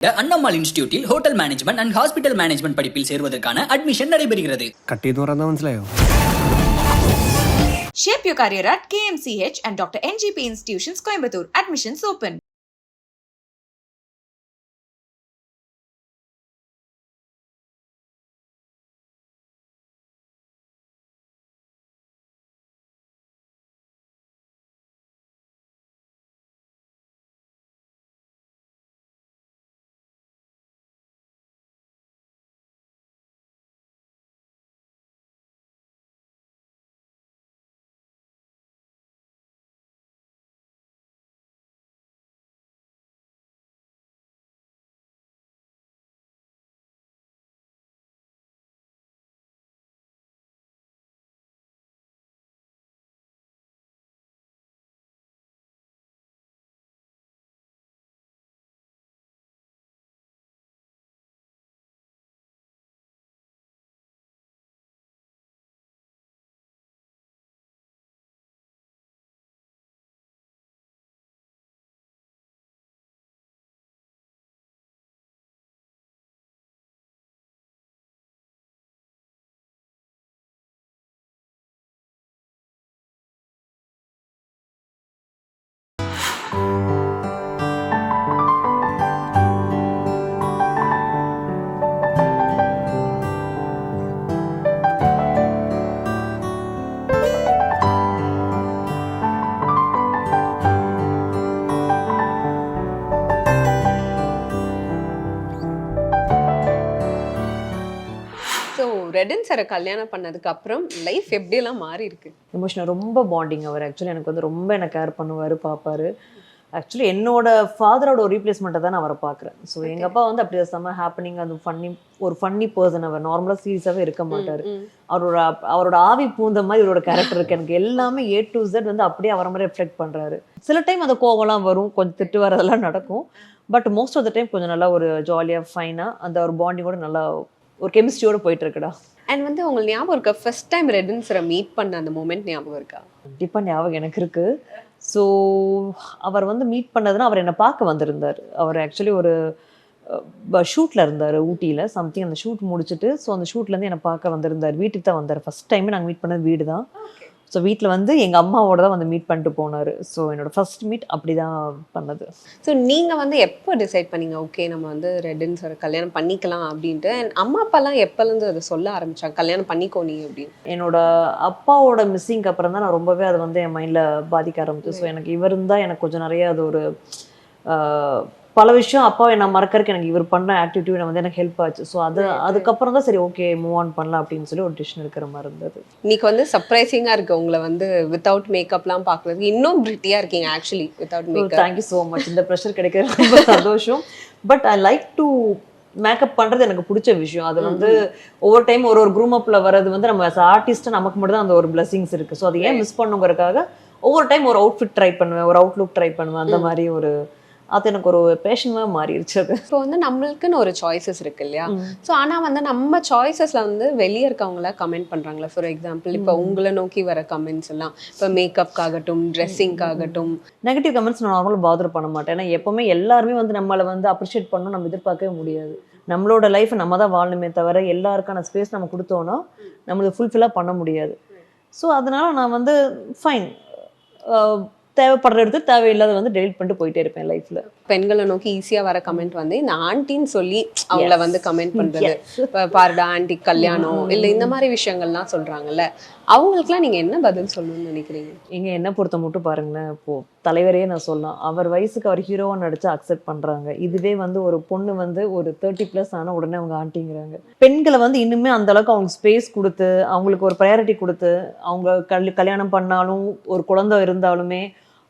The Annammal இன்ஸ்டிடியூட்டில் hotel management and hospital management படிப்பில் சேருவதற்கான admission நடைபெறுகிறது കട്ടിയെന്ന് പറയുന്നത് മനസ്സിലായോ Shape your career at KMCH and Dr. NGP Institutions, Coimbatore. Admissions open. ரெடன் சாரை கல்யாணம் பண்ணதுக்கு அப்புறம் லைஃப் எப்படியெல்லாம் மாறி இருக்கு எமோஷனல் ரொம்ப பாண்டிங் அவர். ஆக்சுவலி எனக்கு வந்து ரொம்ப எனக்கு கேர் பண்ணுவார் பார்ப்பாரு. ஆக்சுவலி என்னோட ஃபாதரோட ஒரு ரீப்ளேஸ்மெண்ட்டை தான் நான் அவரை பார்க்குறேன். ஸோ எங்கள் அப்பா வந்து அப்படி செம்ம ஹாப்பனிங் அந்த ஃபன்னி ஒரு ஃபன்னி பர்சன் அவர். நார்மலாக சீரியஸாகவே இருக்க மாட்டார். அவரோட அவரோட ஆவி பூந்த மாதிரி இவரோட கேரக்டர் இருக்கு. எனக்கு எல்லாமே ஏ டு Z வந்து அப்படியே அவரை மாதிரி ரெஃப்ளெக்ட் பண்ணுறாரு சில டைம் அந்த கோவம்லாம் வரும் கொஞ்சம் திட்டு வரதெல்லாம் நடக்கும். But most of the time கொஞ்சம் நல்லா ஒரு ஜாலியாக ஃபைனாக அந்த ஒரு பாண்டிங்கோட நல்லா ஒரு கெமிஸ்ட்ரியோட போயிட்டு இருக்குடா. அண்ட் வந்து உங்களுக்கு ஞாபகம் இருக்கா? ஃபர்ஸ்ட் டைம் ரெடன் சாரை மீட் பண்ண அந்த மூமெண்ட் ஞாபகம் இருக்கா? கண்டிப்பாக ஞாபகம் எனக்கு இருக்கு. ஸோ அவர் வந்து மீட் பண்ணதுன்னா அவர் என்னை பார்க்க வந்திருந்தார். அவர் ஆக்சுவலி ஒரு ஷூட்டில் இருந்தார் ஊட்டியில். சம்திங் அந்த ஷூட் முடிச்சுட்டு ஸோ அந்த ஷூட்லேருந்து என்னை பார்க்க வந்திருந்தார். வீட்டுக்கு தான் வந்தார். ஃபஸ்ட் டைமே நாங்கள் மீட் பண்ணது வீடு தான் ஸோ வீட்டில் வந்து எங்கள் அம்மாவோட தான் வந்து மீட் பண்ணிட்டு போனார். ஸோ என்னோட ஃபர்ஸ்ட் மீட் அப்படி தான் பண்ணது. ஸோ நீங்க வந்து எப்போ டிசைட் பண்ணீங்க ஓகே நம்ம வந்து ரெடன் சாரை கல்யாணம் பண்ணிக்கலாம் அப்படின்ட்டு? அண்ட் அம்மா அப்பாலாம் எப்போலேருந்து அதை சொல்ல ஆரம்பிச்சாங்க கல்யாணம் பண்ணிக்கோ நீ அப்படின்னு? என்னோட அப்பாவோட மிஸ்ஸிங்க்கு அப்புறம் தான் நான் ரொம்பவே அது வந்து என் மைண்டில் பாதிக்க ஆரம்பிச்சு ஸோ எனக்கு இவர் இருந்தால் எனக்கு கொஞ்சம் நிறைய அது ஒரு பல விஷயம் அப்பாவை நான் மறக்கறதுக்கு எனக்கு இவர் பண்ண ஆக்டிவிட்டி வந்து எனக்கு ஹெல்ப் ஆச்சு. ஸோ அது அதுக்கப்புறம் தான் சரி ஓகே மூவ் ஆன் பண்ணலாம் அப்படின்னு சொல்லி ஒரு டிசிஷன் எடுக்கிற மாதிரி இருந்தது. இன்னைக்கு வந்து சர்ப்ரைசிங்கா இருக்கு உங்களை வந்து வித்தவுட் மேக்கப்லாம் பார்க்கறதுக்கு. இன்னும் பிரிட்டியா இருக்கீங்க actually without makeup thank you so much இந்த ப்ரெஷர் கிடைக்கிறது ரொம்ப சந்தோஷம். But I like to makeup பண்றது எனக்கு பிடிச்ச விஷயம். அது வந்து ஒவ்வொரு டைம் ஒரு ஒரு க்ரூம் அப்ல வர்றது வந்து நம்ம ஆர்டிஸ்ட் நமக்கு மட்டும் தான் அந்த ஒரு பிளஸிங்ஸ் இருக்கு. ஸோ அதை ஏன் மிஸ் பண்ணுங்கிறதுக்காக ஒவ்வொரு டைம் ஒரு அவுட்ஃபிட் ட்ரை பண்ணுவேன் ஒரு அவுட்லுக் ட்ரை பண்ணுவேன். அந்த மாதிரி ஒரு அது எனக்கு ஒரு பேஷனாக மாறிடுச்சு அது. இப்போ வந்து நம்மளுக்குன்னு ஒரு சாய்ஸஸ் இருக்கு இல்லையா? ஸோ ஆனா வந்து நம்ம சாய்ஸஸ்ல வந்து வெளியே இருக்கவங்கள கமெண்ட் பண்றாங்களா? ஃபார் எக்ஸாம்பிள் இப்போ உங்களை நோக்கி வர கமெண்ட்ஸ் எல்லாம் இப்போ மேக்கப்காகட்டும் ட்ரெஸ்ஸிங்காகட்டும் நெகட்டிவ் கமெண்ட்ஸ் நான் நார்மலாக பாதர் பண்ண மாட்டேன். ஏன்னா எப்பவுமே எல்லாருமே வந்து நம்மளை வந்து அப்ரிஷியேட் பண்ணணும் நம்ம எதிர்பார்க்கவே முடியாது. நம்மளோட லைஃப் நம்ம தான் வாழணுமே தவிர எல்லாருக்கான ஸ்பேஸ் நம்ம கொடுத்தோன்னா நம்மளுக்கு ஃபுல்ஃபில்லாக பண்ண முடியாது. ஸோ அதனால நான் வந்து ஃபைன் தேவைப்படுற இடத்து தேவையில்லாத வந்து டெலிட் பண்ணிட்டு போயிட்டே இருப்பேன் லைஃப்பில் பெண்களை நோக்கி ஈஸியா வர கமெண்ட் வந்து இந்த ஆண்டின்னு சொல்லி அவங்கள வந்து கமெண்ட் பண்றது. பாருடா ஆண்டி கல்யாணம் இல்ல இந்த மாதிரி விஷயங்கள்லாம் சொல்றாங்கல்ல. அவங்களுக்குலாம் நீங்க என்ன பதில் சொல்லணும்னு நினைக்கிறீங்க? எங்க என்ன பொறுத்த மட்டும் பாருங்களேன் இப்போ தலைவரையே நான் சொல்லலாம். அவர் வயசுக்கு அவர் ஹீரோவா நடிச்சு அக்செப்ட் பண்றாங்க. இதுவே வந்து ஒரு பொண்ணு வந்து ஒரு தேர்ட்டி ப்ளஸ் ஆன உடனே அவங்க ஆண்டிங்கிறாங்க. பெண்களை வந்து இன்னுமே அந்த அளவுக்கு அவங்க ஸ்பேஸ் கொடுத்து அவங்களுக்கு ஒரு ப்ரையாரிட்டி கொடுத்து அவங்க கல் கல்யாணம் பண்ணாலும் ஒரு குழந்தை இருந்தாலுமே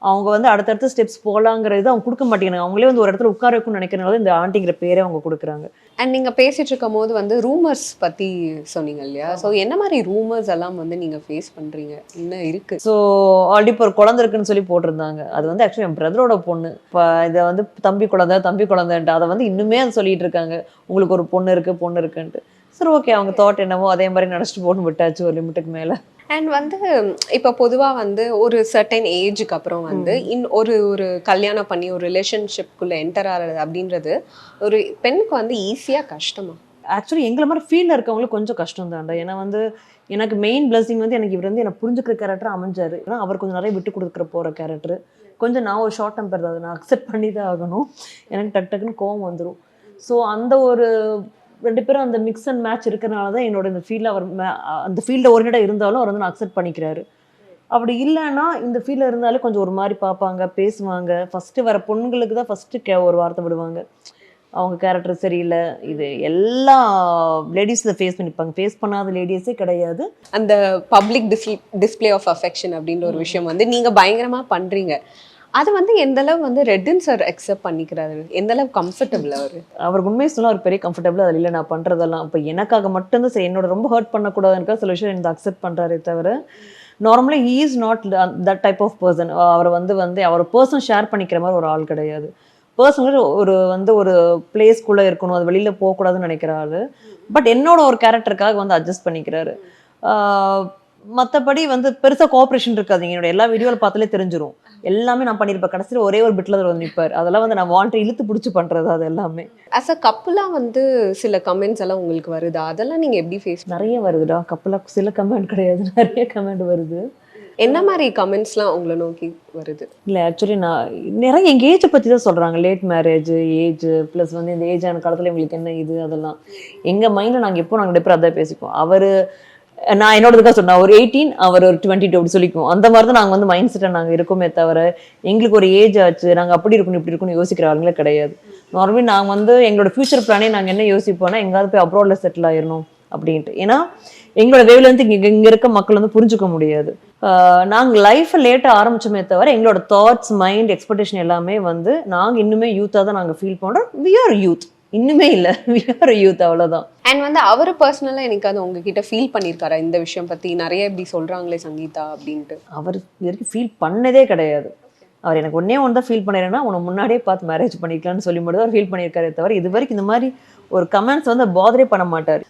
அவங்க வந்து அடுத்தடுத்த ஸ்டெப்ஸ் போகலாங்கிறது அவங்க கொடுக்க மாட்டேங்கிறாங்க. அவங்களே வந்து ஒரு இடத்துல உட்கார வைக்கணும்னு நினைக்கிறனால இந்த ஆண்டிங்கிற பேரே அவங்க கொடுக்குறாங்க. அண்ட் நீங்க பேசிட்டு இருக்கும் போது வந்து ரூமர்ஸ் பத்தி சொன்னீங்க இல்லையா? சோ என்ன மாதிரி ரூமர்ஸ் எல்லாம் வந்து நீங்க ஃபேஸ் பண்றீங்க? என்ன இருக்கு? ஸோ ஆல்ரெடி இப்போ ஒரு குழந்தை இருக்குன்னு சொல்லி போட்டிருந்தாங்க. அது வந்து ஆக்சுவலி என் பிரதரோட பொண்ணு. இப்போ இதை வந்து தம்பி குழந்தை தம்பி குழந்தைன்ட்டு அதை வந்து இன்னுமே அது சொல்லிட்டு இருக்காங்க. உங்களுக்கு ஒரு பொண்ணு இருக்கு பொண்ணு இருக்குன்ட்டு. சரி ஓகே அவங்க தாட் என்னவோ அதே மாதிரி நினச்சிட்டு போட்டு விட்டாச்சு ஒரு லிமிட்டுக்கு மேலே. அண்ட் வந்து இப்போ பொதுவாக வந்து ஒரு சர்டன் ஏஜுக்கு அப்புறம் வந்து இன் ஒரு ஒரு கல்யாணம் பண்ணி ஒரு ரிலேஷன்ஷிப்குள்ளே என்டர் ஆகிறது அப்படின்றது ஒரு பெண்ணுக்கு வந்து ஈஸியாக கஷ்டமா? ஆக்சுவலி எங்களை மாதிரி ஃபீல்டில் இருக்கவங்களுக்கு கொஞ்சம் கஷ்டம் தான்டா ஏன்னா வந்து எனக்கு மெயின் பிளஸிங் வந்து எனக்கு இவர் வந்து எனக்கு புரிஞ்சுக்கிற கேரக்டர் அமைஞ்சாரு. ஏன்னா அவர் கொஞ்சம் நிறைய விட்டு கொடுக்குற போகிற கேரக்டர் கொஞ்சம் நான் ஒரு ஷார்ட் டெம்பர் தான் அதை நான் அக்செப்ட் பண்ணி தான் ஆகணும். எனக்கு டக் டக்குன்னு கோவம் வந்துடும் ஸோ அந்த ஒரு ரெண்டு பேரும் அந்த மிக்ஸ் அண்ட் மேட்ச் இருக்கிறனால தான் என்னோட இந்த ஃபீல்டில் அவர் அந்த ஃபீல்டில் ஒரு இருந்தாலும் அவர் வந்து நான் அக்செப்ட் பண்ணிக்கிறாரு. அப்படி இல்லைன்னா இந்த ஃபீல்டில் இருந்தாலும் கொஞ்சம் ஒரு மாதிரி பார்ப்பாங்க பேசுவாங்க. ஃபஸ்ட்டு வர பொண்ணுங்களுக்கு தான் ஃபஸ்ட்டு கே ஒரு வார்த்தை விடுவாங்க. அவங்க கேரக்டர் சரியில்லை இது எல்லா லேடிஸ் இதை ஃபேஸ் பண்ணிப்பாங்க. ஃபேஸ் பண்ணாத லேடிஸே கிடையாது. அந்த பப்ளிக் டிஸ்பிளே ஆஃப் அஃபெக்ஷன் அப்படின்ற ஒரு விஷயம் வந்து நீங்கள் பயங்கரமாக பண்ணுறீங்க அது வந்து எந்த அளவு வந்து ரெட்டின் சார் அக்செப்ட் பண்ணிக்கிறாரு? எந்த அளவு கம்ஃபர்டபுள் அவர்? அவருக்கு உண்மையை சொன்னால் அவர் பெரிய கம்ஃபர்டபுள் அதில் இல்லை நான் பண்ணுறதெல்லாம் இப்போ எனக்காக மட்டும்தான் சரி என்னோட ரொம்ப ஹர்ட் பண்ணக்கூடாதுன்றா சில விஷயம் எனக்கு அக்செப்ட் பண்ணுறாரே தவிர நார்மலாக he is not that type of person அவர் வந்து வந்து அவர் பர்சன் ஷேர் பண்ணிக்கிற மாதிரி ஒரு ஆள் கிடையாது. பர்சனல் ஒரு வந்து ஒரு பிளேஸ்க்குள்ளே இருக்கணும் அது வெளியில் போகக்கூடாதுன்னு நினைக்கிற ஆள். பட் என்னோட ஒரு கேரக்டருக்காக வந்து அட்ஜஸ்ட் பண்ணிக்கிறாரு. மற்றபடி வந்து பெருசாக கோஆப்ரேஷன் இருக்காது. என்னோட எல்லா வீடியோவில் பார்த்தாலே தெரிஞ்சிடும் எல்லாமே நான் பண்ணியிருப்பேன் கடைசியில் ஒரே ஒரு பிட்டில் வந்து நிற்பார் அதெல்லாம் வந்து நான் வாண்டை இழுத்து பிடிச்சி பண்ணுறது அது எல்லாமே. ஆஸ் அ கப்புலாக வந்து சில கமெண்ட்ஸ் எல்லாம் உங்களுக்கு வருதா? அதெல்லாம் நீங்கள் எப்படி ஃபேஸ் நிறைய வருதுடா. கப்பலாக சில கமெண்ட் கிடையாது. நிறைய கமெண்ட் வருது. என்ன மாதிரி கமெண்ட்ஸ்லாம் உங்களை நோக்கி வருது? இல்லை ஆக்சுவலி நான் நிறைய எங்கள் ஏஜை பற்றி தான் சொல்கிறாங்க லேட் மேரேஜ் ஏஜ் ப்ளஸ் வந்து இந்த ஏஜ் ஆன காலத்தில் எங்களுக்கு என்ன இது அதெல்லாம். எங்கள் மைண்டில் நாங்கள் எப்போ நாங்கள் ரெண்டு அதான் பேசிப்போம்? அவர் நான் என்னோடதுக்காக சொன்னேன் ஒரு எயிட்டீன் அவர் ஒரு டுவெண்ட்டி டூ அப்படி சொல்லிக்குவோம். அந்த மாதிரி தான் நாங்கள் வந்து மைண்ட் செட்டை நாங்கள் இருக்கோமே தவிர எங்களுக்கு ஒரு ஏஜ் ஆச்சு நாங்கள் அப்படி இருக்கணும் இப்படி இருக்கணும் யோசிக்கிற ஆளுங்களே கிடையாது. நார்மலி நாங்கள் வந்து எங்களோட ஃபியூச்சர் பிளானே நாங்கள் என்ன யோசிப்போம்னா எங்காவது போய் அப்ராடில் செட்டில் ஆயிடணும் அப்படின்ட்டு. ஏன்னா எங்களோட வேவ்ல இங்கே இங்க இங்க இருக்க மக்கள் வந்து புரிஞ்சுக்க முடியாது. நாங்கள் நாங்க லைஃப் லேட்டா ஆரம்பிச்சோமே தவிர எங்களோட தாட்ஸ் மைண்ட் எக்ஸ்பெக்டேஷன் எல்லாமே வந்து நாங்கள் இன்னுமே யூத்தாக தான் நாங்கள் ஃபீல் பண்ணுறோம் வி ஆர் யூத் இன்னுமே இல்லை. வி ஆர் யூத் அவ்வளோதான் அண்ட் வந்து அவர் பர்சனலாக எனக்கு அது உங்ககிட்ட ஃபீல் பண்ணியிருக்காரா இந்த விஷயம் பற்றி நிறைய இப்படி சொல்கிறாங்களே சங்கீதா அப்படின்ட்டு. அவர் வரைக்கும் ஃபீல் பண்ணதே கிடையாது. அவர் எனக்கு ஒன்னே ஒன்று தான் ஃபீல் பண்ணிடுறேன்னா உன்னை முன்னாடியே பார்த்து மேரேஜ் பண்ணிக்கலாம்னு சொல்லி மட்டும் அவர் ஃபீல் பண்ணியிருக்காரே தவிர இது வரைக்கும் இந்த மாதிரி ஒரு கமெண்ட்ஸ் வந்து பாதரே பண்ண மாட்டார்.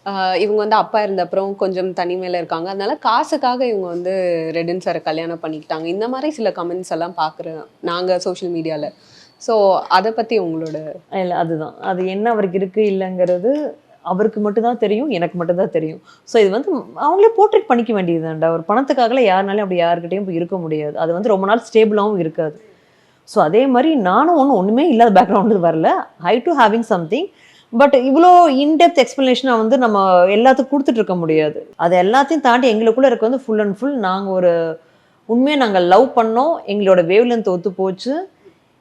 இவங்க வந்து அப்பா இருந்த அப்புறம் கொஞ்சம் தனிமையில இருக்காங்க. அதனால காசுக்காக இவங்க வந்து ரெடின் சாரை கல்யாணம் பண்ணிக்கிட்டாங்க. இந்த மாதிரி சில கமெண்ட்ஸ் எல்லாம் பார்க்குறோம் நாங்கள் சோஷியல் மீடியாவில் ஸோ அதை பற்றி உங்களோட இல்லை அதுதான். அது என்ன அவருக்கு இருக்கு இல்லைங்கிறது அவருக்கு மட்டும்தான் தெரியும் எனக்கு மட்டும்தான் தெரியும். ஸோ இது வந்து அவங்களே போர்ட்ரேட் பண்ணிக்க வேண்டியதுதான்டா. ஒரு பணத்துக்காகலாம் யாருனாலும் அப்படி யாருக்கிட்டையும் போய் இருக்க முடியாது. அது வந்து ரொம்ப நாள் ஸ்டேபிளாகவும் இருக்காது. ஸோ அதே மாதிரி நானும் ஒன்றும் ஒன்றுமே இல்லாத பேக்ரவுண்டு வரல. High to having something but இவ்வளோ இன்டெப்த் எக்ஸ்பிளனேஷனை வந்து நம்ம எல்லாத்துக்கும் கொடுத்துட்டு இருக்க முடியாது. அது எல்லாத்தையும் தாண்டி எங்களுக்குள்ளே இருக்க வந்து ஃபுல் அண்ட் ஃபுல் நாங்கள் ஒரு உண்மையை நாங்கள் லவ் பண்ணோம். எங்களோட வேவ் ஒத்து போச்சு.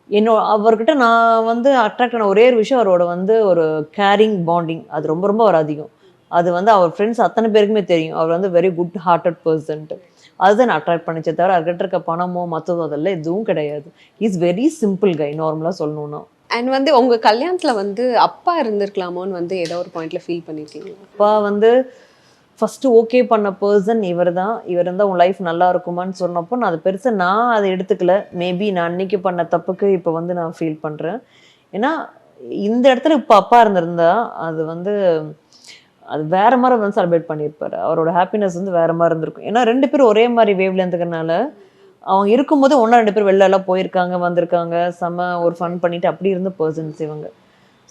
என்னோட அவர்கிட்ட நான் வந்து அட்ராக்ட் ஆன ஒரே ஒரு விஷயம் அவரோட வந்து ஒரு கேரிங் பாண்டிங் அது ரொம்ப ரொம்ப ஒரு அதிகம். அது வந்து அவர் ஃப்ரெண்ட்ஸ் அத்தனை பேருக்குமே தெரியும். அவர் வந்து வெரி குட் ஹார்ட்டட் பர்சன்ட் அதுதான் நான் அட்ராக்ட் பண்ணிச்சே தவிர அவர்கிட்ட இருக்க பணமோ மற்றதோ அதெல்லாம் எதுவும் கிடையாது. இஸ் வெரி சிம்பிள் கை நார்மலாக சொல்லணும்னா. அண்ட் வந்து உங்க கல்யாணத்துல வந்து அப்பா இருந்திருக்கலாமோன்னு வந்து ஏதோ ஒரு பாயிண்ட்ல ஃபீல் பண்ணிருக்கீங்க அப்பா வந்து ஃபஸ்ட்டு ஓகே பண்ண பர்சன் இவர் தான் இவர் இருந்தால் உன் லைஃப் நல்லா இருக்குமான்னு சொன்னப்போ நான் அதை பெருசாக நான் அதை எடுத்துக்கல. மேபி நான் அன்னைக்கு பண்ண தப்புக்கு இப்போ வந்து நான் ஃபீல் பண்ணுறேன் ஏன்னா இந்த இடத்துல இப்போ அப்பா இருந்திருந்தா அது வந்து அது வேற மாதிரி வந்து செலிப்ரேட் பண்ணியிருப்பாரு. அவரோட ஹாப்பினஸ் வந்து வேற மாதிரி இருந்திருக்கும். ஏன்னா ரெண்டு பேரும் ஒரே மாதிரி வேவ்ல இருந்துக்கிறனால அவங்க இருக்கும்போது ஒன்றா ரெண்டு பேர் வெளிலலாம் போயிருக்காங்க வந்திருக்காங்க. செம ஒரு ஃபன் பண்ணிட்டு அப்படி இருந்த பர்சன்ஸ் இவங்க.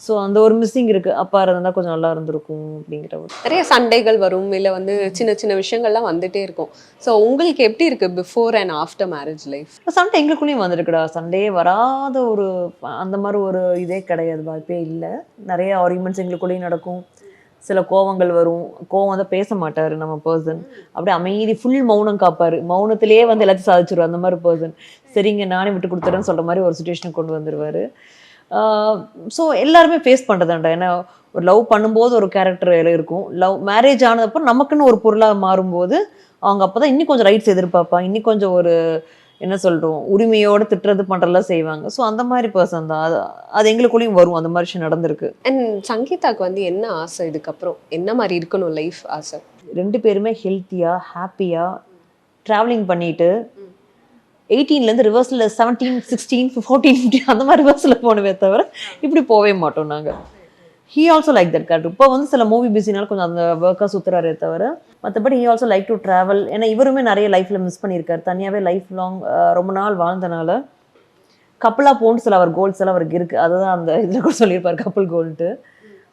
ஸோ அந்த ஒரு மிஸ்ஸிங் இருக்கு. அப்பா இருந்தால் கொஞ்சம் நல்லா இருந்திருக்கும் அப்படிங்கிற ஒரு நிறைய சண்டைகள் வரும் இல்லை வந்து சின்ன சின்ன விஷயங்கள்லாம் வந்துட்டே இருக்கும். ஸோ உங்களுக்கு எப்படி இருக்கு before and after marriage life சண்டை எங்களுக்குள்ளேயும் வந்திருக்குடா. சண்டையே வராத ஒரு அந்த மாதிரி ஒரு இதே கிடையாது. வாய்ப்பே இல்லை. நிறைய ஆர்குமெண்ட்ஸ் எங்களுக்குள்ளேயும் நடக்கும். சில கோவங்கள் வரும். கோவம் வந்து பேச மாட்டார் நம்ம பர்சன் அப்படியே அமைதி ஃபுல் மௌனம் காப்பார். மௌனத்திலேயே வந்து எல்லாத்தையும் சாதிச்சிருவார் அந்த மாதிரி பர்சன் சரிங்க நானே விட்டு கொடுத்துறேன்னு சொல்கிற மாதிரி ஒரு சுச்சுவேஷன் கொண்டு வந்துடுவார் ஸோ எல்லாருமே ஃபேஸ் பண்ணுறதாண்டா ஏன்னா ஒரு லவ் பண்ணும்போது ஒரு கேரக்டர் இருக்கும். லவ் மேரேஜ் ஆனதப்போ நமக்குன்னு ஒரு பொருளாக மாறும்போது அவங்க அப்போ தான் இன்னும் கொஞ்சம் ரைட்ஸ் எதிர்பார்ப்பாங்க. இன்னும் கொஞ்சம் ஒரு என்ன சொல்கிறோம் உரிமையோடு திட்டுறது பண்ணுறதெல்லாம் செய்வாங்க. ஸோ அந்த மாதிரி பர்சன் தான். அது அது எங்களுக்குள்ளேயும் வரும். அந்த மாதிரி விஷயம் நடந்திருக்கு. அண்ட் சங்கீதாக்கு வந்து என்ன ஆசை இதுக்கப்புறம்? என்ன மாதிரி இருக்கணும் லைஃப் ஆசை? ரெண்டு பேருமே ஹெல்த்தியாக ஹாப்பியாக ட்ராவலிங் பண்ணிட்டு எயிட்டீன்லேருந்து ரிவர்ஸில் செவன்டீன் சிக்ஸ்டீன் ஃபோர்டீன் ஃபிஃப்டீன் அந்த மாதிரி ரிவர்ஸில் போனவே தவிர இப்படி போகவே மாட்டோம் நாங்கள் he also like that character இப்போ வந்து சில மூவி பிஸினால கொஞ்சம் அந்த ஒர்க்காக சுற்றுறாரே தவிர மற்றபடி he also like to travel ஏன்னா இவருமே நிறைய லைஃப்பில் மிஸ் பண்ணியிருக்காரு. தனியாகவே லைஃப் லாங் ரொம்ப நாள் வாழ்ந்தனால கப்பலாக போகணுன்னு சில அவர் கோல்ஸ் எல்லாம் அவருக்கு இருக்குது அதுதான் அந்த இதில் கூட சொல்லியிருப்பார் கப்பல் கோல்ட்டு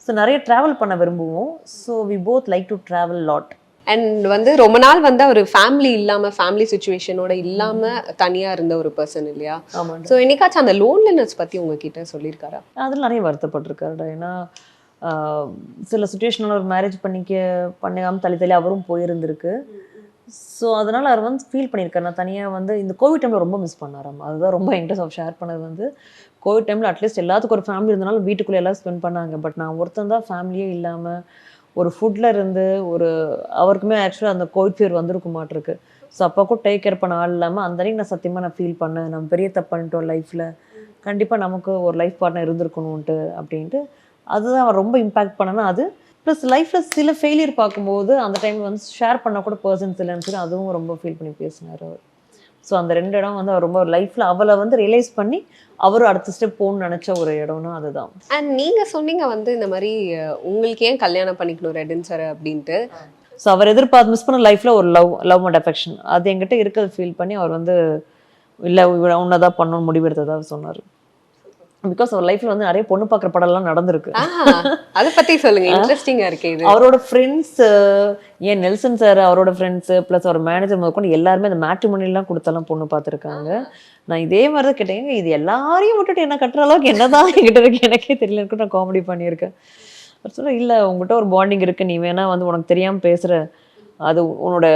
ஸோ நிறைய ட்ராவல் பண்ண விரும்புவோம். So we both like to travel lot and வந்து ரொம்ப நாள் வந்து அவர் ஃபேமிலி இல்லாம ஃபேமிலி சுச்சுவேஷனோட இல்லாம தனியா இருந்த ஒரு பர்சன் இல்லையா? ஆமாம் ஸோ என்னைக்காச்சும் அந்த லோன்லினஸ் பத்தி உங்ககிட்ட சொல்லியிருக்காரா? அதில் நிறைய வருத்தப்பட்டிருக்காருடா. ஏன்னா சில சுச்சுவேஷனில் ஒரு மேரேஜ் பண்ணிக்க பண்ணாமல் தள்ளி தள்ளி அவரும் போயிருந்திருக்கு. ஸோ அதனால் அவர் வந்து ஃபீல் பண்ணியிருக்காரு. நான் தனியாக வந்து இந்த கோவிட் டைமில் ரொம்ப மிஸ் பண்ணாராம். அதுதான் ரொம்ப இன்ட்ரெஸ்ட் ஆஃப் ஷேர் பண்ணது வந்து. கோவிட் டைமில் அட்லீஸ்ட் எல்லாத்துக்கும் ஒரு ஃபேமிலி இருந்தனால வீட்டுக்குள்ளே எல்லாம் ஸ்பெண்ட் பண்ணாங்க. பட் நான் ஒருத்தன் தான் ஃபேமிலியே இல்லாமல் ஒரு ஃபுட்டில் இருந்து ஒரு அவருக்குமே ஆக்சுவலாக அந்த கோவிட் ஃபியர் வந்திருக்க மாட்டிருக்கு. ஸோ அப்போ கூட டேக் கேர் பண்ண ஆள் இல்லாமல் அந்த அன்னைக்கு நான் சத்தியமாக நான் ஃபீல் பண்ணேன். நம்ம பெரிய தப்பு பண்ணிட்டோம் லைஃப்பில் கண்டிப்பாக நமக்கு ஒரு லைஃப் பார்ட்னர் இருந்திருக்கணும்ன்ட்டு அப்படின்ட்டு. அதுதான் அவர் ரொம்ப இம்பேக்ட் பண்ணனா அது. ப்ளஸ் லைஃப்பில் சில ஃபெயிலியர் பார்க்கும்போது அந்த டைமில் வந்து ஷேர் பண்ண கூட பர்சன்ஸ் இல்லைன்னு சொல்லி அதுவும் ரொம்ப ஃபீல் பண்ணி பேசினார் அவர். ஸோ அந்த ரெண்டு இடம் வந்து அவர் ரொம்ப லைஃப்பில் அவளை வந்து ரியலைஸ் பண்ணி அவரும் அடுத்த ஸ்டெப் போகணும்னு நினச்ச ஒரு இடம்னா அதுதான். அண்ட் நீங்க சொன்னீங்க வந்து இந்த மாதிரி உங்களுக்கு ஏன் கல்யாணம் பண்ணிக்கணும் ரெடன் சார் அப்படின்ட்டு? ஸோ அவர் எதிர்பார்த்து மிஸ் பண்ண லைஃப்பில் ஒரு லவ் லவ் அண்ட் அஃபெக்ஷன் அது என்கிட்ட இருக்கிறது ஃபீல் பண்ணி அவர் வந்து இல்லை உன்னதான் பண்ணணும்னு முடிவெடுத்ததா? அவர் சொன்னார். பிகாஸ் அவர் லைஃப்பில் வந்து நிறைய பொண்ணு பார்க்குற படம்லாம் நடந்திருக்கு. அத பத்தி சொல்லுங்க. இன்ட்ரெஸ்டிங்கா இருக்கு இது. அவரோட ஃப்ரெண்ட்ஸ் ஏன் நெல்சன் சார் அவரோட ஃப்ரெண்ட்ஸ் ப்ளஸ் அவர் மேனேஜர் முதற்கொண்டு எல்லாருமே அந்த மேட்ரிமோனிலாம் கொடுத்தெல்லாம் பொண்ணு பார்த்துருக்காங்க. நான் இதே மாதிரி தான் கேட்டேன். இது எல்லாரையும் விட்டுட்டு என்ன கட்டுற அளவுக்கு என்னதான் என்கிட்ட இருக்கு? எனக்கே தெரியல. நான் காமெடி பண்ணியிருக்கேன். அவர் சொல்ல இல்லை உங்ககிட்ட ஒரு பாண்டிங் இருக்கு. நீ வேணா வந்து உனக்கு தெரியாம பேசுற. அது உன்னோட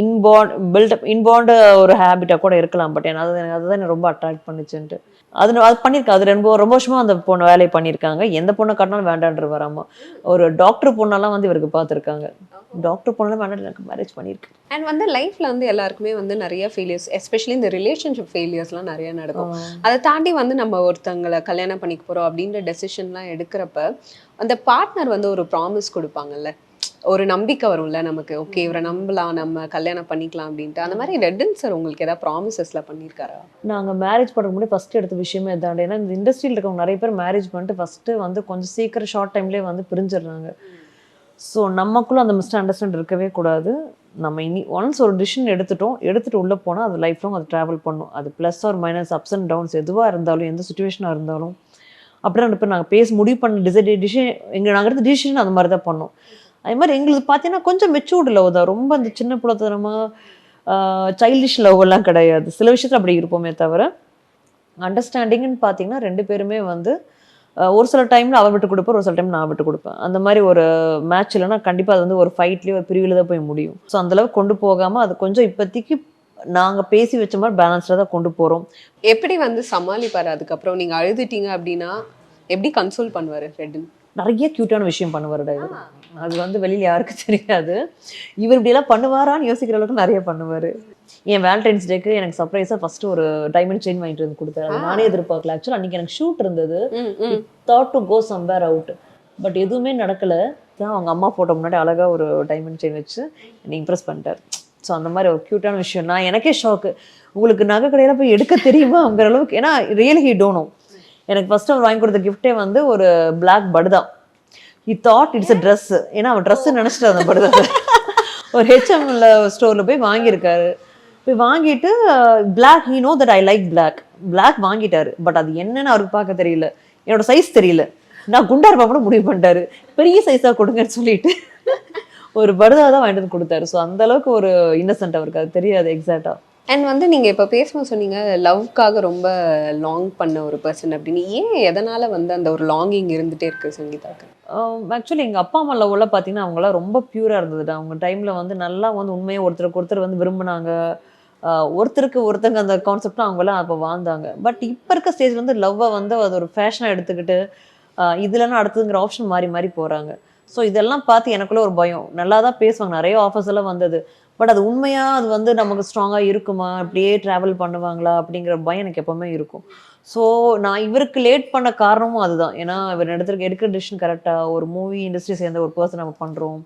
இன்பாண்ட் பில்டப் இன்பாண்ட் ஒரு ஹேபிட்டாக கூட இருக்கலாம் பட் எனக்கு அது எனக்கு அதுதான் ரொம்ப அட்ராக்ட் பண்ணுச்சுன்ட்டு. அது அது பண்ணியிருக்கேன் அது ரொம்ப ரொம்ப வருஷமா அந்த பொண்ணு வேலையை பண்ணியிருக்காங்க. எந்த பொண்ணை காட்டினாலும் வேண்டான்ற வராம ஒரு டாக்டர் பொண்ணெல்லாம் வந்து இவருக்கு பார்த்துருக்காங்க. டாக்டர் பொண்ணெல்லாம் வேண்டாம் எனக்கு மேரேஜ் பண்ணியிருக்கு. அண்ட் வந்து லைஃப்ல வந்து எல்லாருக்குமே வந்து நிறைய ஃபெயிலியர்ஸ் எஸ்பெஷலி இந்த ரிலேஷன்ஷிப் ஃபெயிலியர்ஸ்லாம் நிறைய நடக்கும். அதை தாண்டி வந்து நம்ம ஒருத்தங்களை கல்யாணம் பண்ணிக்க போறோம் அப்படின்ற டெசிஷன்லாம் எடுக்கிறப்ப அந்த பார்ட்னர் வந்து ஒரு ப்ராமிஸ் கொடுப்பாங்கல்ல? ஒரு நம்பிக்கை வரும்ல நமக்கு. ஓகே இவரை நம்பலாம் நம்ம கல்யாணம் பண்ணிக்கலாம் அப்படின்ட்டு. அந்த மாதிரி ரெட்டன் சார் உங்களுக்கு ஏதாவது ப்ராமிசஸ்ல பண்ணியிருக்காரா நாங்கள் மேரேஜ் பண்ணுற முன்னாடி ஃபர்ஸ்ட் எடுத்த விஷயமே இதான் ஏன்னா இந்த இண்டஸ்ட்ரியில் இருக்கவங்க நிறைய பேர் மேரேஜ் பண்ணிட்டு ஃபஸ்ட்டு வந்து கொஞ்சம் சீக்கிரம் ஷார்ட் டைம்லேயே வந்து பிரிஞ்சிடுறாங்க. ஸோ நமக்குள்ள அந்த மிஸ்டர் அண்டர்ஸ்டாண்ட் இருக்கவே கூடாது. நம்ம இனி ஒன்ஸ் ஒரு டிசிஷன் எடுத்துட்டோம் எடுத்துகிட்டு உள்ளே போனால் அது லைஃப் லாங் அது ட்ராவல் பண்ணும். அது plus or minus ups and downs எதுவாக இருந்தாலும் எந்த சுச்சுவேஷனாக இருந்தாலும். அப்படி இப்போ நாங்கள் பேசி முடிவு பண்ண டிசைட் டிசிஷன் எங்கள் நாங்கள் எடுத்த டிசிஷன் அந்த மாதிரி தான் பண்ணோம். அதே மாதிரி எங்களுக்கு பார்த்தீங்கன்னா கொஞ்சம் மெச்சூர்டு லவ் தான். ரொம்ப அந்த சின்ன புலத்தனமாக சைல்டிஷ் லவ் எல்லாம் கிடையாது. சில விஷயத்தில் அப்படி இருப்போமே தவிர அண்டர்ஸ்டாண்டிங்னு பார்த்தீங்கன்னா ரெண்டு பேருமே வந்து ஒரு சில டைமில் அவள் விட்டு கொடுப்பார் ஒரு சில டைம் நான் விட்டு கொடுப்பேன். அந்த மாதிரி ஒரு மேட்ச் இல்லைன்னா கண்டிப்பாக அது வந்து ஒரு ஃபைட்லேயே ஒரு பிரிவில் தான் போய் முடியும். ஸோ அந்தளவுக்கு கொண்டு போகாமல் அது கொஞ்சம் இப்போதைக்கு நாங்கள் பேசி வச்ச மாதிரி பேலன்ஸ்டாக தான் கொண்டு போகிறோம் எப்படி வந்து சமாளிப்பாரு? அதுக்கப்புறம் நீங்க அழுதுட்டீங்க அப்படின்னா எப்படி கன்சோல் பண்ணுவாரு ரெட்டன் நிறைய க்யூட்டான விஷயம் பண்ணுவாருடா இவர். அது வந்து வெளியில் யாருக்கும் தெரியாது. இவர் இப்படியெல்லாம் பண்ணுவாரான்னு யோசிக்கிற அளவுக்கு நிறைய பண்ணுவார். என் வேலண்டைன்ஸ் டேக்கு எனக்கு சர்ப்ரைஸாக ஃபஸ்ட்டு ஒரு டைமண்ட் செயின் வாங்கிட்டு வந்து கொடுத்தாரு நானே எதிர்பார்க்கல. ஆக்சுவலாக அன்றைக்கி எனக்கு ஷூட் இருந்தது. Thought to go somewhere out but எதுவுமே நடக்கலை. தான் அவங்க அம்மா ஃபோட்டோ முன்னாடி அழகாக ஒரு டைமண்ட் செயின் வச்சு என்னை இம்ப்ரெஸ் பண்ணிட்டார். ஸோ அந்த மாதிரி ஒரு க்யூட்டான விஷயம். நான் எனக்கே ஷாக்கு உங்களுக்கு நகை கடையில் போய் எடுக்க தெரியுமாங்கிற அளவுக்கு? ஏன்னா ரியல் ஹீ டோனோ எனக்கு ஃபர்ஸ்ட் அவர் வாங்கி கொடுத்த கிஃப்டே வந்து ஒரு பிளாக் படுதா he thought it's a dress ஏன்னா அவன் ட்ரெஸ் நினச்சிட்டு அந்த படுதா ஒரு ஹெச்எம்ல ஸ்டோரில் போய் வாங்கியிருக்காரு. போய் வாங்கிட்டு black he know that I like black black வாங்கிட்டாரு. பட் அது என்னன்னு அவருக்கு பார்க்க தெரியல. என்னோட சைஸ் தெரியல. நான் குண்டா இருப்பா முடிவு பண்ணிட்டாரு. பெரிய சைஸாக கொடுங்கன்னு சொல்லிட்டு ஒரு படுதா தான் வாங்கிட்டு வந்து கொடுத்தாரு. ஸோ அந்த அளவுக்கு ஒரு இன்னசென்ட் அவருக்கு. அது தெரியாது எக்ஸாக்டா அண்ட் வந்து நீங்க இப்ப பேசும்போது சொன்னீங்க லவ்க்காக ரொம்ப லாங் பண்ண ஒரு பர்சன் அப்படின்னு. ஏன் எதனால வந்து அந்த ஒரு லாங்கிங் இருந்துட்டே இருக்கு சங்கீதாக்கு? Um, ஆக்சுவலி எங்கள் அப்பா அம்மா லவ்லாம் பார்த்தீங்கன்னா அவங்களாம் ரொம்ப பியூராக இருந்ததுடா. அவங்க டைமில் வந்து நல்லா வந்து உண்மையை ஒருத்தருக்கு ஒருத்தர் வந்து விரும்பினாங்க. ஒருத்தருக்கு ஒருத்தங்க அந்த கான்செப்ட்லாம் அவங்களாம் அப்போ வாழ்ந்தாங்க. பட் இப்போ இருக்க ஸ்டேஜ் வந்து லவ்வை வந்து அது ஒரு ஃபேஷனாக எடுத்துக்கிட்டு இதுலன்னா அடுத்ததுங்கிற ஆப்ஷன் மாறி மாறி போகிறாங்க ஸோ இதெல்லாம் பார்த்து எனக்குள்ளே ஒரு பயம். நல்லா தான் பேசுவாங்க. நிறைய ஆஃபர்ஸ் எல்லாம் வந்தது. பட் அது உண்மையாக அது வந்து நமக்கு ஸ்ட்ராங்காக இருக்குமா? அப்படியே ட்ராவல் பண்ணுவாங்களா? அப்படிங்கிற பயம் எனக்கு எப்போவுமே இருக்கும். ஸோ நான் இவருக்கு லேட் பண்ண காரணமும் அதுதான். ஏன்னா இவர் எடுத்துருக்க எடுக்கிற டிசிஷன் கரெக்டாக ஒரு மூவி இண்டஸ்ட்ரி சேர்ந்த ஒரு பர்சன் நம்ம பண்ணுறோம்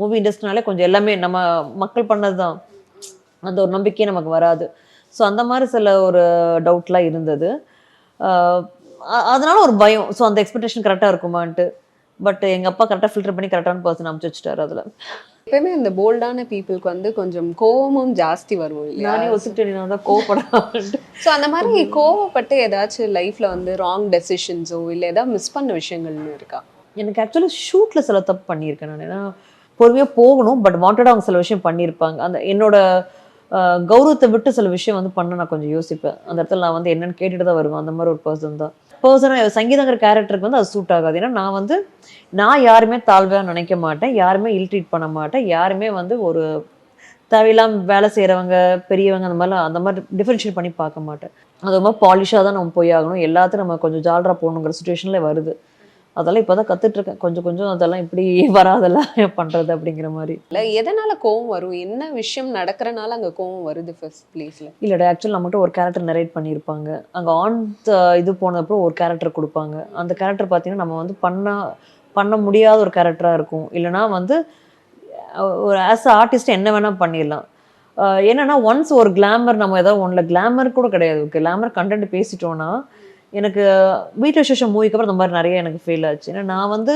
மூவி இண்டஸ்ட்ரினாலே கொஞ்சம் எல்லாமே நம்ம மக்கள் பண்ணது தான் அந்த ஒரு நம்பிக்கையே நமக்கு வராது. ஸோ அந்த மாதிரி சில ஒரு டவுட்லாம் இருந்தது. அதனால ஒரு பயம். ஸோ அந்த எக்ஸ்பெக்டேஷன் கரெக்டாக இருக்குமான்ட்டு. பட் எங்கள் அப்பா கரெக்டாக ஃபில்டர் பண்ணி கரெக்டான பர்சன் அமைச்சு வச்சுட்டார் அதில். எப்பயுமே இந்த போல்டான பீப்புளுக்கு வந்து கொஞ்சம் கோவமும் ஜாஸ்தி வரும் நானே ஒத்துக்கிட்டேன் தான் கோவப்படாம ஸோ அந்த மாதிரி கோவப்பட்டு ஏதாச்சும் லைஃப்ல வந்து ராங் டெசிஷன்ஸோ இல்லை ஏதாவது மிஸ் பண்ண விஷயங்கள்னு இருக்கா? எனக்கு ஆக்சுவலி ஷூட்டில் சில தப்பு பண்ணியிருக்கேன் நான். ஏன்னா பொறுமையாக போகணும் பட் வாண்டடாக அவங்க சில விஷயம் பண்ணியிருப்பாங்க. அந்த என்னோட கௌரவத்தை விட்டு சில விஷயம் வந்து பண்ண நான் கொஞ்சம் யோசிப்பேன். அந்த இடத்துல நான் வந்து என்னன்னு கேட்டுட்டு தான் வருவேன். அந்த மாதிரி ஒரு பர்சன் தான். பர்சனாக சங்கீதங்கிற கேரக்டருக்கு வந்து அது சூட் ஆகாது. ஏன்னா நான் வந்து நான் யாருமே தாழ்வாக நினைக்க மாட்டேன். யாருமே இல்ட்ரீட் பண்ண மாட்டேன். யாருமே வந்து ஒரு தேவையில்லாம வேலை செய்கிறவங்க பெரியவங்க அந்த மாதிரிலாம் அந்த மாதிரி டிஃப்ரென்ஷியேட் பண்ணி பார்க்க மாட்டேன். அது ரொம்ப பாலிஷாக தான் நம்ம போய் ஆகணும். எல்லாத்தையும் நம்ம கொஞ்சம் ஜாலராக போகணுங்கிற சுச்சுவேஷனில் வருது. அதெல்லாம் இப்போ தான் கற்றுட்ருக்கேன் கொஞ்சம் கொஞ்சம் அதெல்லாம் இப்படி வராதெல்லாம் பண்ணுறது அப்படிங்கிற மாதிரி. இல்லை எதனால கோவம் வரும்? என்ன விஷயம் நடக்கிறனால அங்க கோவம் வருது ஃபர்ஸ்ட் பிளேஸ்ல இல்லைடா ஆக்சுவல் நம்மகிட்ட ஒரு கேரக்டர் நரேட் பண்ணியிருப்பாங்க அங்கே ஆன் இது போனதுக்கப்புறம் ஒரு கேரக்டர் கொடுப்பாங்க. அந்த கேரக்டர் பார்த்தீங்கன்னா நம்ம வந்து பண்ண பண்ண முடியாத ஒரு கேரக்டராக இருக்கும். இல்லைனா வந்து ஒரு ஆஸ் அ ஆர்டிஸ்ட் என்ன வேணால் பண்ணிடலாம். என்னன்னா ஒன்ஸ் ஒரு கிளாமர் நம்ம ஏதாவது ஒன்றில் கிளாமர் கூட கிடையாது. கிளாமர் கண்டென்ட் பேசிட்டோன்னா எனக்கு வீட்டு விசேஷம் மூவிக்கு அப்புறம் இந்த மாதிரி நிறைய எனக்கு ஃபீல் ஆச்சு. ஏன்னா நான் வந்து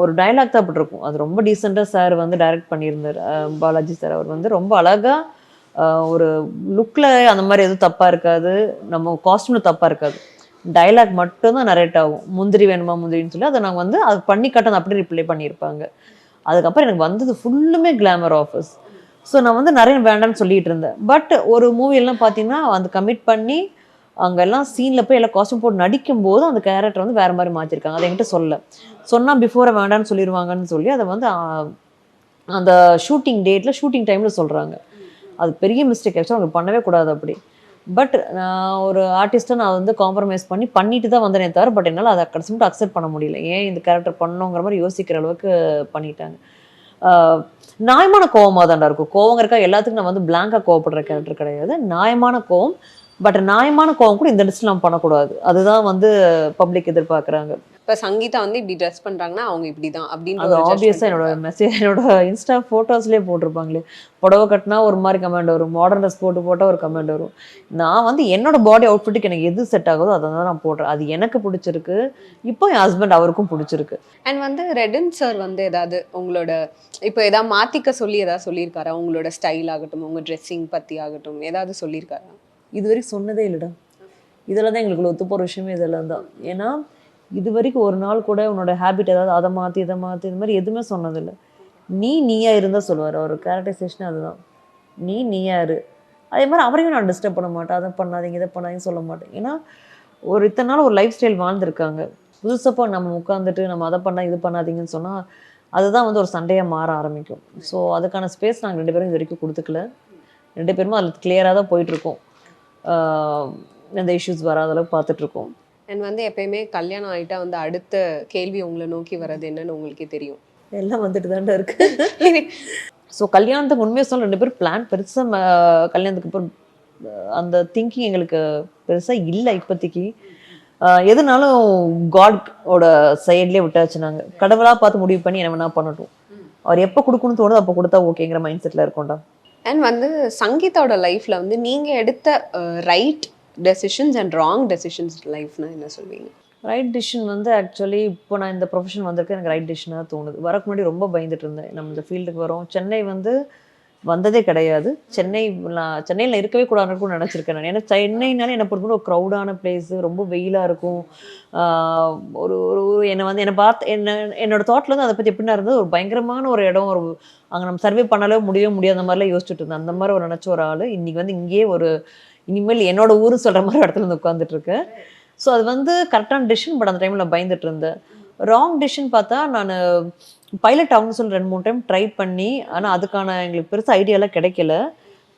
ஒரு டயலாக் தான் அப்படி இருக்கும் அது ரொம்ப டீசெண்டாக சார் வந்து டைரக்ட் பண்ணியிருந்தார். பாலாஜி சார் அவர் வந்து ரொம்ப அழகாக ஒரு லுக்கில் அந்த மாதிரி எதுவும் தப்பாக இருக்காது. நம்ம காஸ்ட்யூமில் தப்பாக இருக்காது. டயலாக் மட்டும்தான் நரேட் ஆகும். முந்திரி வேணுமா முந்திரின்னு சொல்லி அதை நாங்கள் வந்து அது பண்ணி கட்டணும் அப்படியே ரிப்ளை பண்ணியிருப்பாங்க. அதுக்கப்புறம் எனக்கு வந்தது ஃபுல்லுமே கிளாமர் ஆஃபீஸ் ஸோ நான் வந்து நிறைய வேண்டாம்னு சொல்லிட்டு இருந்தேன். பட் ஒரு மூவியெல்லாம் பார்த்தீங்கன்னா அந்த கமிட் பண்ணி அங்கெல்லாம் சீனில் போய் எல்லாம் காஸ்டியூம் போட்டு நடிக்கும்போது அந்த கேரக்டர் வந்து வேறு மாதிரி மாற்றிருக்காங்க அதை என்கிட்ட சொல்ல சொன்னால் பிஃபோரை வேண்டாம்னு சொல்லிடுவாங்கன்னு சொல்லி அதை வந்து அந்த ஷூட்டிங் டேட்டில் ஷூட்டிங் டைமில் சொல்கிறாங்க அது பெரிய மிஸ்டேக் ஆக்சுவலாக அவங்க பண்ணவே கூடாது அப்படி. பட் நான் ஒரு ஆர்டிஸ்ட்டை நான் வந்து காம்ப்ரமைஸ் பண்ணி பண்ணிட்டு தான் வந்தேனே தவிர பட் என்னால் அதை கடைசி மட்டும் அக்செப்ட் பண்ண முடியல. ஏன் இந்த கேரக்டர் பண்ணோங்கிற மாதிரி யோசிக்கிற அளவுக்கு பண்ணிட்டாங்க. நியாயமான கோவமாக தான்டா இருக்கும். கோவங்க இருக்கா? எல்லாத்துக்கும் நான் வந்து பிளாங்காக கோவப்படுற கேரக்டர் கிடையாது. நியாயமான கோவம் பட் நியாயமான கோவம் கூட இந்த லிஸ்ட்டில் நம்ம பண்ணக்கூடாது. அதுதான் வந்து பப்ளிக் எதிர்பார்க்குறாங்க. இப்ப சங்கீதா வந்து இப்படி ட்ரெஸ் பண்றாங்கன்னா அவங்க இப்படிதான் அப்படின்னு அது ஆப்வியஸாக என்னோட? மெசேஜ் என்னோட இன்ஸ்டா ஃபோட்டோஸ்லேயே போட்டிருப்பாங்களே. புடவை கட்டினா ஒரு மாதிரி கமெண்ட் வரும். மாடர்ன் ட்ரெஸ் போட்டு போட்டால் ஒரு கமெண்ட் வரும். நான் வந்து என்னோட பாடி அவுட்ஃபிட்டுக்கு எனக்கு எது செட் ஆகுதோ அதை தான் நான் போடுறேன். அது எனக்கு பிடிச்சிருக்கு. இப்போ என் ஹஸ்பண்ட் அவருக்கும் பிடிச்சிருக்கு. அண்ட் வந்து ரெடன் சார் வந்து ஏதாவது உங்களோட இப்போ ஏதாவது மாத்திக்க சொல்லி ஏதாவது சொல்லியிருக்காரா? உங்களோட ஸ்டைல் ஆகட்டும் உங்க ட்ரெஸ்ஸிங் பத்தி ஆகட்டும் ஏதாவது சொல்லியிருக்காரா? இது வரைக்கும் சொன்னதே இல்லைடா. இதெல்லாம் தான் எங்களுக்கு ஒத்து போகிற விஷயமே இதெல்லாம் தான். ஏன்னா இது வரைக்கும் ஒரு நாள் கூட உன்னோட ஹேபிட் ஏதாவது அதை மாற்றி இதை மாற்றி இது மாதிரி எதுவுமே சொன்னதில்லை. நீ நீயா இருந்தால் சொல்லுவார். அவர் கேரக்டரைசேஷன் அதுதான். நீ நீயா இரு. அதே மாதிரி அவரையும் நான் டிஸ்டர்ப் பண்ண மாட்டேன். அதை பண்ணாதீங்க இதை பண்ணாதீங்க சொல்ல மாட்டேன். ஏன்னா ஒரு இத்தனை நாள் ஒரு லைஃப் ஸ்டைல் வாழ்ந்துருக்காங்க புதுசப்போ நம்ம உட்காந்துட்டு நம்ம அதை பண்ணால் இது பண்ணாதீங்கன்னு சொன்னால் அதுதான் வந்து ஒரு சண்டையாக மாற ஆரம்பிக்கும். ஸோ அதுக்கான ஸ்பேஸ் நாங்கள் ரெண்டு பேரும் இது வரைக்கும் கொடுத்துக்கல. ரெண்டு பேருமே அதில் கிளியராக தான் போயிட்டுருக்கோம் எந்த இஷ்யூஸ் வராத அளவுக்கு பார்த்துட்ருக்கோம். அண்ட் வந்து எப்பயுமே கல்யாணம் ஆயிட்டா வந்து அடுத்த கேள்வி உங்களை நோக்கி வர்றது என்னன்னு உங்களுக்கே தெரியும். எல்லாம் வந்துட்டு தான்டா இருக்கு. ஸோ கல்யாணத்துக்கு உண்மையாக சொல்ல ரெண்டு பேரும் பிளான் பெருசாக கல்யாணத்துக்கு அப்புறம் அந்த திங்கிங் எங்களுக்கு பெருசாக இல்லை இப்போதைக்கு. எதுனாலும் காடோட சைட்லேயே விட்டாச்சு நாங்கள் கடவுளாக பார்த்து முடிவு பண்ணி என்ன வேணா பண்ணட்டும். அவர் எப்போ கொடுக்கணும்னு தோணுதோ அப்போ கொடுத்தா ஓகேங்கிற மைண்ட் செட்டில் இருக்கோம்டா. அண்ட் வந்து சங்கீதாவோட லைஃப்பில் வந்து நீங்கள் எடுத்த right decisions and wrong decisions லைஃப்னா என்ன சொல்வீங்க? ரைட் டிசிஷன் வந்து ஆக்சுவலி இப்போ நான் இந்த ப்ரொஃபஷன் வந்திருக்கேன் எனக்கு ரைட் டிசிஷனாக தோணுது. வரக்கு முன்னாடி ரொம்ப பயந்துட்டு இருந்தேன். நம்ம இந்த ஃபீல்டுக்கு வரோம். சென்னை வந்து வந்ததே கிடையாது. சென்னை நான் சென்னையில் இருக்கவே கூடாதுன்னு கூட நினச்சிருக்கேன் நான். ஏன்னா சென்னைனாலே என்னை பொறுத்தவரை ஒரு க்ரௌடான பிளேஸு ரொம்ப வெயிலாக இருக்கும். ஒரு ஒரு என்னை வந்து என்னை பார்த்து என்ன என்னோட தாட்டில் வந்து அதை பற்றி எப்படின்னா இருந்தது ஒரு பயங்கரமான ஒரு இடம் ஒரு அங்கே நம்ம சர்வே பண்ணாலே முடியவே முடியாத மாதிரிலாம் யோசிச்சுட்டு இருந்தேன். அந்த மாதிரி ஒரு நினச்ச ஒரு ஆள். இன்றைக்கி வந்து இங்கேயே ஒரு இனிமேல் என்னோட ஊர் சொல்கிற மாதிரி இடத்துல வந்து உட்காந்துட்ருக்கேன் ஸோ அது வந்து கரெக்டான டிசிஷன் பட் அந்த டைமில் பயந்துட்டு இருந்தேன். ராங் டிசிஷன் பார்த்தா நான் பைலட் ஆகணும்னு சொல்லி ரெண்டு மூணு டைம் ட்ரை பண்ணி ஆனால் அதுக்கான எங்களுக்கு பெருசாக ஐடியாலாம் கிடைக்கல.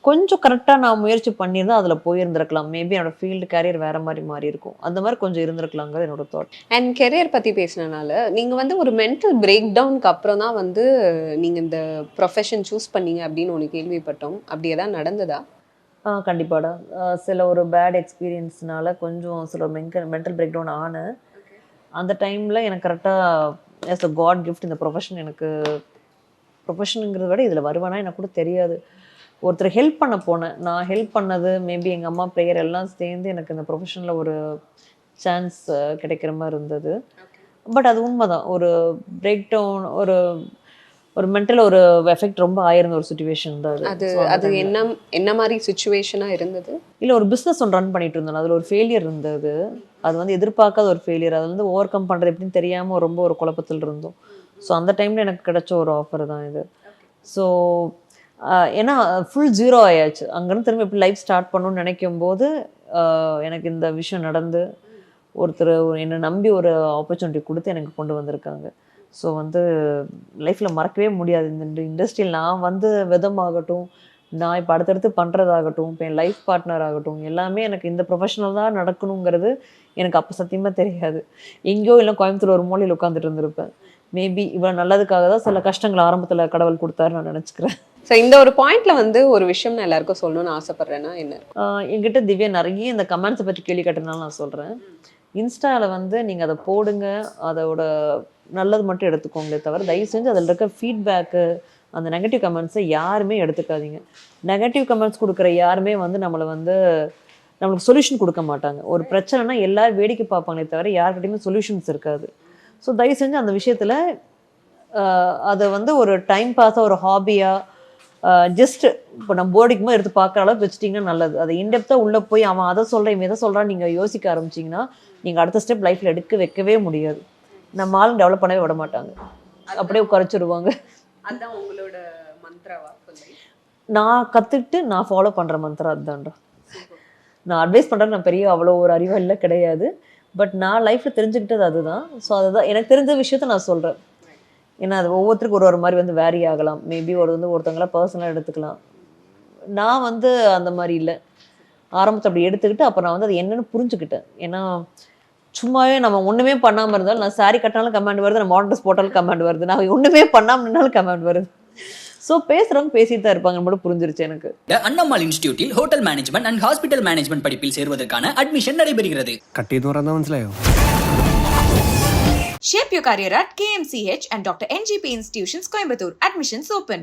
கொஞ்சம் கரெக்டாக நான் முயற்சி பண்ணியிருந்தா அதில் போயிருந்திருக்கலாம். மேபி என்னோட ஃபீல்டு கேரியர் வேற மாதிரி மாறி இருக்கும். அந்த மாதிரி கொஞ்சம் இருந்திருக்கலாங்கிறது என்னோட தாட் அண்ட் கெரியர் பத்தி பேசினனால நீங்க வந்து ஒரு மென்டல் பிரேக் டவுனுக்கு அப்புறம் தான் வந்து நீங்க இந்த ப்ரொஃபஷன் சூஸ் பண்ணீங்க அப்படின்னு ஒன்று கேள்விப்பட்டோம். அப்படி ஏதாவது நடந்ததா? ஆ கண்டிப்பாடா. சில ஒரு பேட் எக்ஸ்பீரியன்ஸ்னால கொஞ்சம் சில மென்டல் மென்டல் பிரேக் டவுன் ஆனேன். அந்த டைமில் எனக்கு கரெக்டாக ஆஸ் அ காட் கிஃப்ட் இந்த ப்ரொஃபஷன் எனக்கு ப்ரொஃபஷனுங்கிறத விட இதில் வருவானா எனக்கு கூட தெரியாது. ஒருத்தர் ஹெல்ப் பண்ண போனேன். நான் ஹெல்ப் பண்ணது மேபி எங்கள் அம்மா ப்ரேயர் எல்லாம் சேர்ந்து எனக்கு இந்த ப்ரொஃபஷனில் ஒரு சான்ஸ் கிடைக்கிற மாதிரி இருந்தது. பட் அது உண்மைதான். ஒரு பிரேக் டவுன் ஒரு ஒரு மென்டல் ஒரு எஃபெக்ட் ரொம்ப ஆயிருந்த ஒரு சுச்சுவேஷன் தான் அது. அது. என்ன என்ன மாதிரி சுச்சுவேஷனா இருந்தது? இல்லை ஒரு பிஸ்னஸ் ஒன்று ரன் பண்ணிட்டு இருந்தேன். அதில் ஒரு ஃபெயிலியர் இருந்தது. அது வந்து எதிர்பார்க்காத ஒரு ஃபெயிலியர் அது வந்து ஓவர் கம் பண்ணுறது எப்படின்னு தெரியாமல் ரொம்ப ஒரு குழப்பத்தில் இருந்தோம். ஸோ அந்த டைமில் எனக்கு கிடைச்ச ஒரு ஆஃபர் தான் இது. ஸோ ஏன்னா ஃபுல் ஜீரோ ஆயாச்சு. அங்கேருந்து திரும்ப எப்படி லைஃப் ஸ்டார்ட் பண்ணணும்னு நினைக்கும் போது எனக்கு இந்த விஷயம் நடந்து ஒருத்தர் என்னை நம்பி ஒரு ஆப்பர்ச்சுனிட்டி கொடுத்து எனக்கு கொண்டு வந்திருக்காங்க. ஸோ வந்து லைஃப்பில் மறக்கவே முடியாது. இந்த இண்டஸ்ட்ரியில் நான் வந்து விதமாகட்டும் நான் இப்போ அடுத்தடுத்து பண்ணுறதாகட்டும் இப்போ என் லைஃப் பார்ட்னர் ஆகட்டும் எல்லாமே எனக்கு இந்த ப்ரொஃபஷனல் தான் நடக்கணுங்கிறது எனக்கு அப்போ சத்தியமாக தெரியாது. எங்கேயோ இல்லை கோயம்புத்தூர் ஒரு மூலையில் உட்காந்துட்டு இருந்திருப்பேன். மேபி இவ்வளோ நல்லதுக்காக தான் சில கஷ்டங்கள் ஆரம்பத்தில் கடவுள் கொடுத்தாரு நான் நினச்சிக்கிறேன். ஸோ இந்த ஒரு பாயிண்ட்ல வந்து ஒரு விஷயம் நான் எல்லாருக்கும் சொல்லணும்னு ஆசைப்படுறேன்னா என்ன? என்கிட்ட திவ்யா நிறைய இந்த கமெண்ட்ஸை பற்றி கேள்வி கேட்டதுனால நான் சொல்கிறேன் இன்ஸ்டாவில் வந்து நீங்கள் அதை போடுங்க அதோட நல்லது மட்டும் எடுத்துக்கோங்களே தவிர தயவு செஞ்சு அதில் இருக்க ஃபீட்பேக்கு அந்த நெகட்டிவ் கமெண்ட்ஸை யாருமே எடுத்துக்காதீங்க. நெகட்டிவ் கமெண்ட்ஸ் கொடுக்குற யாருமே வந்து நம்மளை வந்து நம்மளுக்கு சொல்யூஷன் கொடுக்க மாட்டாங்க. ஒரு பிரச்சனைனா எல்லாரும் வேடிக்கை பார்ப்பாங்களே தவிர யார்கிட்டையுமே சொல்யூஷன்ஸ் இருக்காது. ஸோ தயவு செஞ்சு அந்த விஷயத்தில் அதை வந்து ஒரு டைம் பாஸாக ஒரு ஹாபியாக ஜஸ்ட் இப்போ நம்ம போர்டிக்குமா எடுத்து பார்க்குற அளவுக்கு வச்சுட்டிங்கன்னா நல்லது. அதை இன்டெப்த்தாக உள்ளே போய் அவன் அதை சொல்கிறேன் இவன் எதை சொல்கிறான் நீங்கள் யோசிக்க ஆரம்பிச்சிங்கன்னா நீங்கள் அடுத்த ஸ்டெப் லைஃப்பில் எடுக்க வைக்கவே முடியாது. நம்ம ஆளுங்க டெவலப் பண்ணவே விட மாட்டாங்க. அப்படியே குறைச்சிருவாங்க அதான் உங்களோட மந்த்ராவா நான் கற்றுக்கிட்டு நான் ஃபாலோ பண்ணுற மந்திரம் அதுதான்டா. நான் அட்வைஸ் பண்ணுறது நான் பெரிய அவ்வளோ ஒரு அறிவாளில கிடையாது. பட் நான் லைஃப்பில் தெரிஞ்சுக்கிட்டது அதுதான். ஸோ அதுதான். எனக்கு தெரிஞ்ச விஷயத்த நான் சொல்கிறேன் ஏன்னா அது ஒவ்வொருத்தருக்கும் ஒரு ஒரு மாதிரி வந்து வேரி ஆகலாம். மேபி ஒரு வந்து ஒருத்தங்கள பர்சனலாக எடுத்துக்கலாம். நான் வந்து அந்த மாதிரி இல்லை. ஆரம்பத்தை அப்படி எடுத்துக்கிட்டு அப்புறம் நான் வந்து அது என்னன்னு புரிஞ்சுக்கிட்டேன். ஏன்னா சும்மாவே நம்ம ஒன்றுமே பண்ணாமல் இருந்தாலும் நான் சாரி கட்டினாலும் கமெண்ட் வருது நம்ம மாடர்ன் போட்டாலும் கமெண்ட் வருது நான் ஒன்றுமே பண்ணாமல் இருந்தாலும் கமெண்ட் வருது ஸோ பேசுகிறவங்க பேசிட்டு தான் இருப்பாங்க மட்டும் புரிஞ்சிருச்சு எனக்கு அண்ணம்மாள் இன்ஸ்டியூட்டில் hotel management and hospital management படிப்பில் சேர்வதற்கான அட்மிஷன் நடைபெறுகிறது கட்டி தூரம் தான் மனசிலாயும் Shape your career at KMCH and Dr. NGP Institutions, Coimbatore. Admissions open.